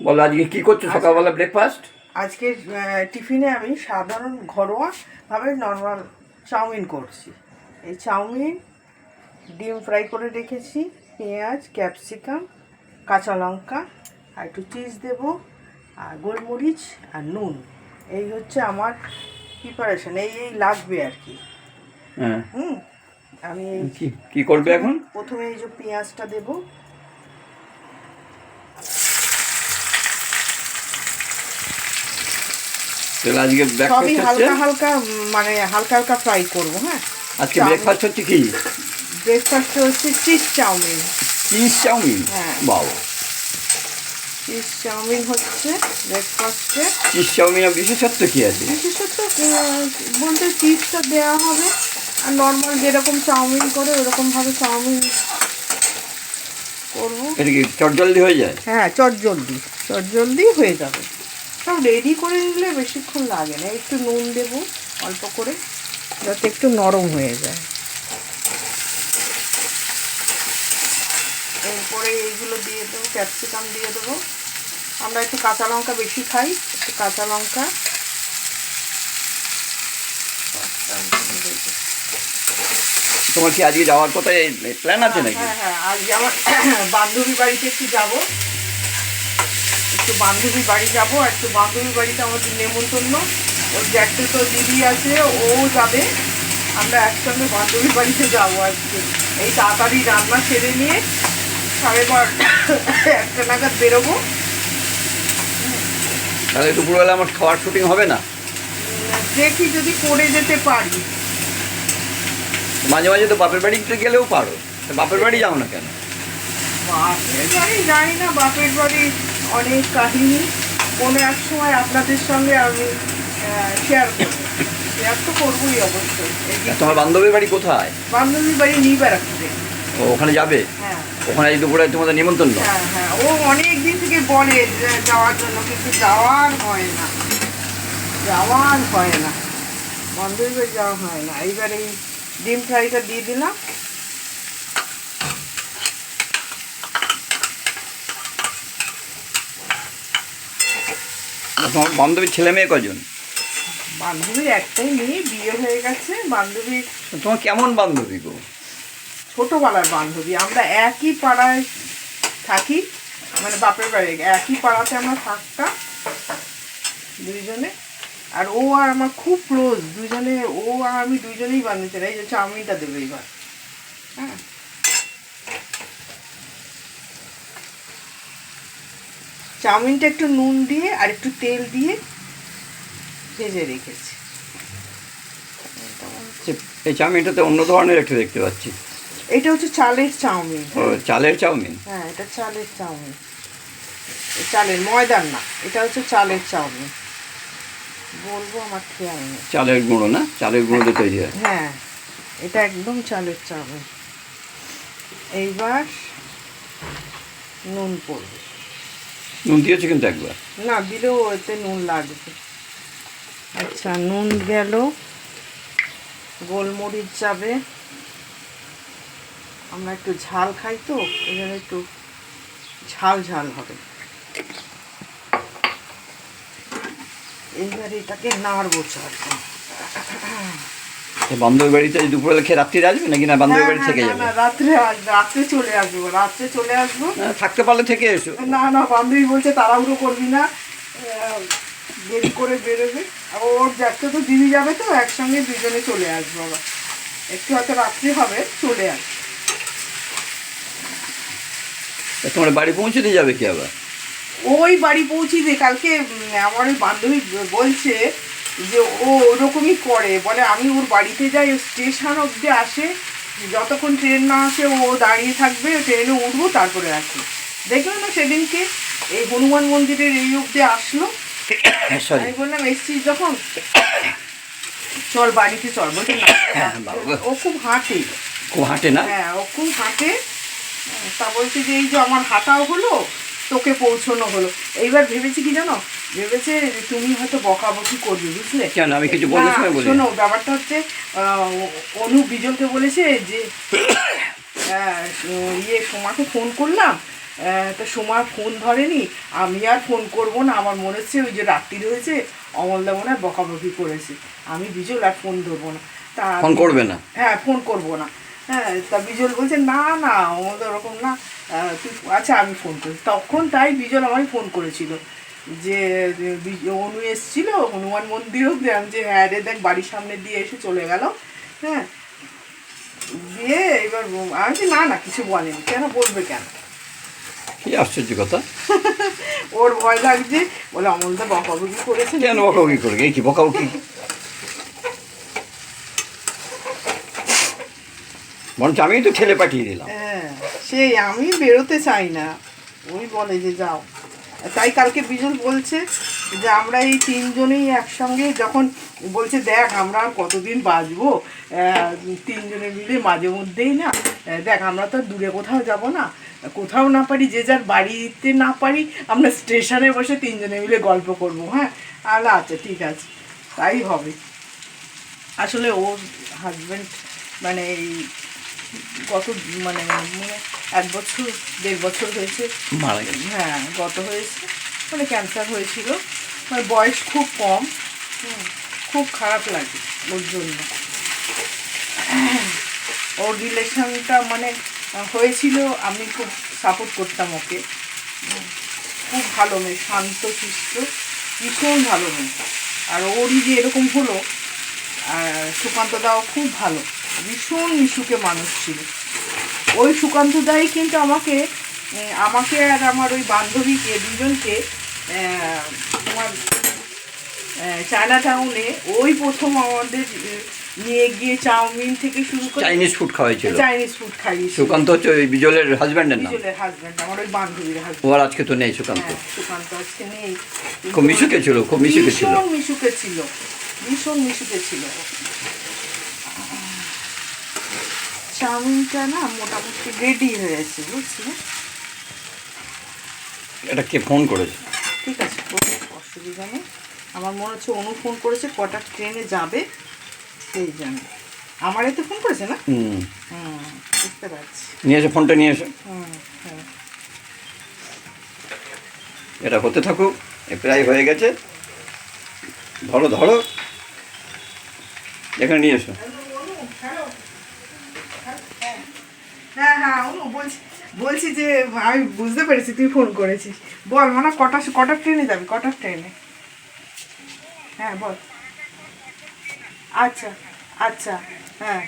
বলো আজকে কি করছ? সকালবেলা ব্রেকফাস্ট আজকে টিফিনে আমি সাধারণ ঘরোয়া ভাবে নর্মাল চাউমিন করছি। এই চাউমিন ডিম ফ্রাই করে রেখেছি পেঁয়াজ ক্যাপসিকাম কাঁচা লঙ্কা আর একটু চিজ দেব আর গোলমরিচ আর নুন। এই হচ্ছে আমার প্রিপারেশন এই এই লাগবে আর কি। হ্যাঁ। হুম? আমি কি করবে এখন? প্রথমে এই যে পেঁয়াজটা দেবো তাহলে আজকে সবই হালকা হালকা মানে হালকা হালকা ফ্রাই করব হ্যাঁ? আজকে ব্রেকফাস্ট হচ্ছে কি? ব্রেকফাস্টে হচ্ছে চিজ চাউমিন। Cheese chowmein? হ্যাঁ। বাবা চিজ চাউমিন হচ্ছে ব্রেকফাস্টে চিজ চাউমিনের বিশেষত্ব কি আছে? বিশেষত আহ, বলতে চিজটা দেওয়া হবে। আর নর্মাল যেরকম চাউমিন করে ওরকমভাবে চাউমিন করব। এটা কি চটজলদি হয়ে যায়? হ্যাঁ চটজলদি। চটজলদি হয়ে যাবে। সব রেডি করে নিলে বেশিক্ষণ লাগে না। একটু নুন দেবো অল্প করে যাতে একটু নরম হয়ে যায়। এরপরে এইগুলো দিয়ে দেবো ক্যাপসিকাম দিয়ে দেবো। আমরা একটু কাঁচা লঙ্কা বেশি খাই একটু কাঁচা লঙ্কা। তোমার কি আজকে যাওয়ার কথা প্ল্যান আছে নাকি? হ্যাঁ হ্যাঁ আজকে আমার বান্ধবী বাড়িতে একটু যাব। একটু বান্ধবী বাড়ি যাব আর একটু বান্ধবী বাড়িতে আমাদের নেমন্তন্ন। ওর জ্যাঠে তো দিদি আছে ও যাবে। আমরা একসঙ্গে বান্ধবী বাড়িতে যাব আজকে। এই তাড়াতাড়ি রান্না সেরে নিয়ে সাড়ে বারোটা একটা নাগাদ বেরোবো। তাহলে দুপুরবেলা আমার খাওয়ার শুটিং হবে না? দেখি যদি করে যেতে পারি। মাঝে মাঝে তো বাপের বাড়িতে গেলেও পারো। বাপের বাড়ি যাও না কেন? বাপের বাড়ি জানি না বাপের বাড়ি অনেক কাহিনী। কোনো এক সময় আপনাদের সঙ্গে আমি শেয়ার করব। শেয়ার তো করবোই অবশ্যই। তোমার বান্ধবীর বাড়ি কোথায়? বান্ধবী বাড়ি নিয়ে বেড়াচ্ছে ও ওখানে যাবে? হ্যাঁ। ওখানে আজ দুপুরে তোমাদের নিমন্ত্রণ? হ্যাঁ হ্যাঁ। ও অনেক দিন থেকে বলে যাওয়ার জন্য কিন্তু যাওয়ার হয় না। যাওয়ার হয় না। বান্ধবী বাড়ি যাওয়া হয় না। এইবার এই ডিম ফ্রাইটা দিয়ে দিলাম। তোমার বান্ধবীর ছেলে মেয়ে কজন? বান্ধবীর একটাই মেয়ে বিয়ে হয়ে গেছে। বান্ধবীর তোমার কেমন বান্ধবী গো? ছোটোবেলার বান্ধবী। আমরা একই পাড়ায় থাকি। মানে বাপের বাড়ি একই পাড়াতে আমরা থাকতাম দুইজনে। আর ও আর আমার খুব ক্লোজ দুজনে ও আর আমি দুইজনেই বান্ধবী। এই যে চাউমিনটা দেবে এবার। হ্যাঁ? চাউমিনটা একটু নুন দিয়ে আর একটু তেল দিয়ে ভেজে রেখেছি। এই চাউমিনটাতে অন্য ধরনের একটু দেখতে পাচ্ছি। এটা হচ্ছে চালের চাউমিন। ও চালের চাউমিন? হ্যাঁ এটা চালের চাউমিন। চালের ময়দার না এটা হচ্ছে চালের চাউমিন। বলব আমার খেয়াল নেই। চালের গুঁড়ো না? চালের গুঁড়োতে তৈরি হয়। হ্যাঁ এটা একদম চালের চাউমিন। এইবার নুন পড়বে। নুন দিয়েছে কিন্তু একবার? না, দিলেও এতে নুন লাগবে। আচ্ছা নুন গেল। গোলমরিচ যাবে। আমরা একটু ঝাল খাই তো, এই জন্য একটু ঝাল ঝাল হবে। এইবার এটাকে নাড়বো এই বান্ধবীর বাড়িতে দুপুরবেলা খেয়ে রাত্রিরে আসবে নাকি? না বান্ধবীর বাড়ি থেকে যাবে? রাত্রে রাত্রে চলে আসব রাত্রে চলে আসব। থাকতে পারলে থেকে এসো। না না বান্ধবী বলছে তাড়াহুড়ো করবি না দেরি করে বেরোবে। ওর যাচ্ছে তো দিদি যাবে তো একসঙ্গে দুজনে চলে আসব আবার। একটু হয়তো রাত্রি হবে চলে আস। তা তোমার বাড়ি পৌঁছে দিয়ে যাবে কি আবার? ওই বাড়ি পৌঁছিবে কালকে উম, আমার ওই বান্ধবী বলছে যে ও ওরকমই করে। বলে আমি ওর বাড়িতে যাই ও স্টেশন অবধি আসে। যতক্ষণ ট্রেন না আসে ও দাঁড়িয়ে থাকবে ট্রেনে উঠবো তারপরে আসবে দেখলাম না সেদিনকে এই হনুমান মন্দিরের এই অবধি আসলো। আমি বললাম এসছিস যখন? চল বাড়িতে চল। বলছে হ্যাঁ, ও খুব হাঁটে। খুব হাঁটে না? হ্যাঁ ও খুব হাঁটে। তা বলছে যে এই যে আমার হাঁটাও হলো তোকে পৌঁছানো হলো। এইবার ভেবেছি কি জানো? ভেবেছে তুমি হয়তো বকাবকি করবে বুঝলে? কেন, আমি কিছু বলি? শোনো ব্যাপারটা হচ্ছে অনু বিজলকে বলেছে যে ইয়ে সোমাকে ফোন করলাম। তা সময় ফোন ধরেনি। আমি আর ফোন করব না। আমার মনে হচ্ছে ওই যে রাত্রি হয়েছে অমলদা মনে হয় বকাবকি করেছে। আমি বিজল আর ফোন ধরবো না। তা ফোন করবে না? হ্যাঁ ফোন করব না। হ্যাঁ তা বিজল বলছে না না আমাদের ওরকম না। তুই আচ্ছা আমি ফোন করি। তখন তাই বিজল আমায় ফোন করেছিল যে অনু এসছিল হনুমান মন্দিরও আমি যে হ্যাঁ রে দেখ বাড়ির সামনে দিয়ে এসে চলে গেল। হ্যাঁ দিয়ে এবার আমি না না কিছু বলেনি। কেন বলবে কেন? কি আশ্চর্য কথা। ওর ভয় লাগছে। বলে অমলদা বকাবকি করেছে? কেন বকাবকি করবে? এই কি বকাবকি? বরঞ্চ আমি তো ঠেলে পাঠিয়ে দিলাম। হ্যাঁ সেই আমি বেরোতে চাই না। ওই বলে যে যাও। তাই কালকে বিজল বলছে যে আমরা এই তিনজনেই একসঙ্গে যখন বলছে, দেখ, আমরা আর কতদিন বাঁচবো? তিনজনে মিলে মাঝে মধ্যেই না দেখ, আমরা তো দূরে কোথাও যাব না। কোথাও না পারি, যে যার বাড়িতে না পারি, আমরা স্টেশনে বসে তিনজনে মিলে গল্প করব। হ্যাঁ আলা আচ্ছা ঠিক আছে। তাই হবে। আসলে ওর হাজব্যান্ড মানে এই গত মানে মানে এক বছর দেড় বছর হয়েছে। মারা গেছে। হ্যাঁ গত হয়েছে। মানে ক্যান্সার হয়েছিল। মানে বয়স খুব কম। খুব খারাপ লাগে ওর জন্য। ওর রিলেশনটা মানে হয়েছিল আমি খুব সাপোর্ট করতাম ওকে। খুব ভালো মেয়ে শান্ত শিষ্ট ভীষণ ভালো মেয়ে। আর ওরই যে এরকম হলো আর সুকান্ত দাও খুব ভালো। ভীষণ মিশুকে মানুষ ছিল। ওই সুকান্ত দাই কিন্তু আমাকে আমাকে আর আমার ওই বান্ধবীকে দুজনকে তোমার চায়না টাউনে ওই প্রথম আমাদের নিয়ে গিয়ে চাউমিন থেকে শুরু করে চাইনিজ ফুড খাওয়াইছিল। চাইনিজ ফুড খাইয়েছিল। সুকান্ত হচ্ছে ওই বিজলের হাজব্যান্ডের নাম। বিজলের হাজব্যান্ড আমার ওই বান্ধবীর হাজব্যান্ড আর আজকে তো নেই সুকান্ত। হ্যাঁ সুকান্ত আজকে নেই। খুব মিশুকে ছিল খুব মিশুকে ছিল। ভীষণ মিশুকে ছিল। ভীষণ মিশুকে ছিল। চাউমিনটা না মোটামুটি রেডি হয়েছে বুঝলি? এটা কে ফোন করেছে? ঠিক আছে কোনো অসুবিধা নেই। আমার মনে হচ্ছে অনু ফোন করেছে কটা ট্রেনে যাবে সেই জন্য। আমার এতে ফোন করেছে না? হুম। বুঝতে পারছি। নিয়ে এসে ফোনটা নিয়ে এসে। হ্যাঁ এটা হতে থাকুক এ প্রায় হয়ে গেছে। ধরো ধরো। এখানে নিয়ে এসো। হ্যাঁ হ্যাঁ অনু বলছি বলছি যে আমি বুঝতে পেরেছি, তুই ফোন করেছিস। বল মানে কটা কটা ট্রেনে যাবি? কটা ট্রেনে? হ্যাঁ বল। আচ্ছা আচ্ছা হ্যাঁ।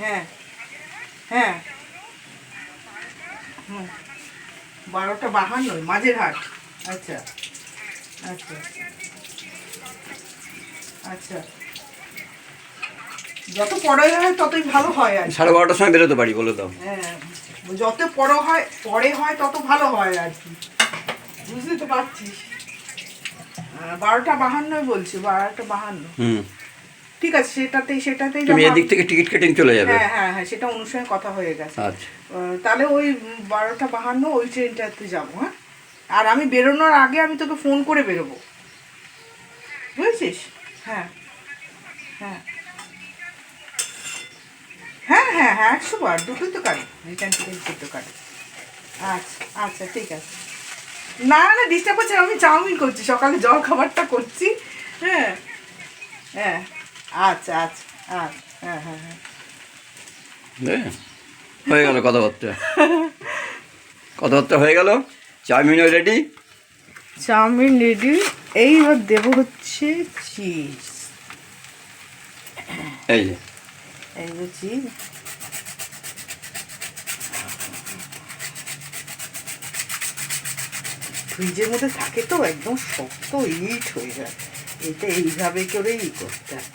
হ্যাঁ হ্যাঁ। হুম, বারোটা বাহান্নই মাঝের হাট আচ্ছা আচ্ছা। আচ্ছা। যত পরে হয় ততই ভালো হয় আর সাড়ে বারোটার সময় বেরোতে পারি বলে দাও। হ্যাঁ যত পরে হয় পরে হয় তত ভালো হয় আর কি। বুঝতে তো পারছিস বারোটা বাহান্নই বলছি বারোটা বাহান্ন। হুম। ঠিক আছে সেটাতেই সেটাতেই তুমি এদিক থেকে টিকিট কেটিং চলে যাবে। হ্যাঁ হ্যাঁ হ্যাঁ সেটা অনুষ্ঠানে কথা হয়ে গেছে। আচ্ছা। তাহলে ওই বারোটা বাহান্ন ওই ট্রেনটাতে যাব হ্যাঁ? আর আমি বেরোনোর আগে আমি তোকে ফোন করে বেরোবো। বুঝেছিস? হ্যাঁ হ্যাঁ। হ্যাঁ হ্যাঁ একশো বার দুটোই তো কাটে। রিটার্ন টিকিট দুটো কাটে। আচ্ছা আচ্ছা ঠিক আছে। না না ডিস্টার্ব করছে আমি চাউমিন করছি সকালে জল খাবারটা করছি। হ্যাঁ হ্যাঁ আচ্ছা আচ্ছা আচ্ছা হ্যাঁ হ্যাঁ হ্যাঁ। হ্যাঁ হয়ে গেল কথাবার্তা। কথাবার্তা হয়ে গেল চাউমিনও রেডি চাউমিন রেডি এইবার দেবো হচ্ছে চিজ এই যে। এই যে চিজ ফ্রিজের মধ্যে থাকে তো একদম শক্ত ইট হয়ে যায়। এটা এইভাবে করেই ই করতে হয়।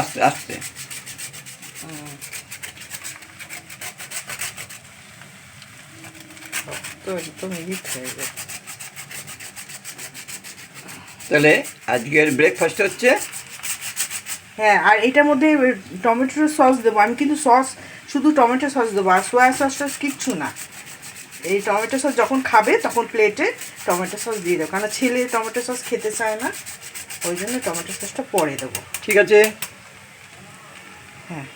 আস্তে আস্তে হয়ে তাহলে আজকের ব্রেকফাস্ট হচ্ছে? হ্যাঁ আর এটার মধ্যে টমেটোর সস দেবো। আমি কিন্তু সস শুধু টমেটো সস দেবো আর সোয়া সস টস কিচ্ছু না। এই টমেটো সস যখন খাবে তখন প্লেটে টমেটো সস দিয়ে দেবো। কারণ ছেলে টমেটো সস খেতে চায় না ওই জন্য টমেটো সসটা পরে দেবো। ঠিক আছে। হ্যাঁ।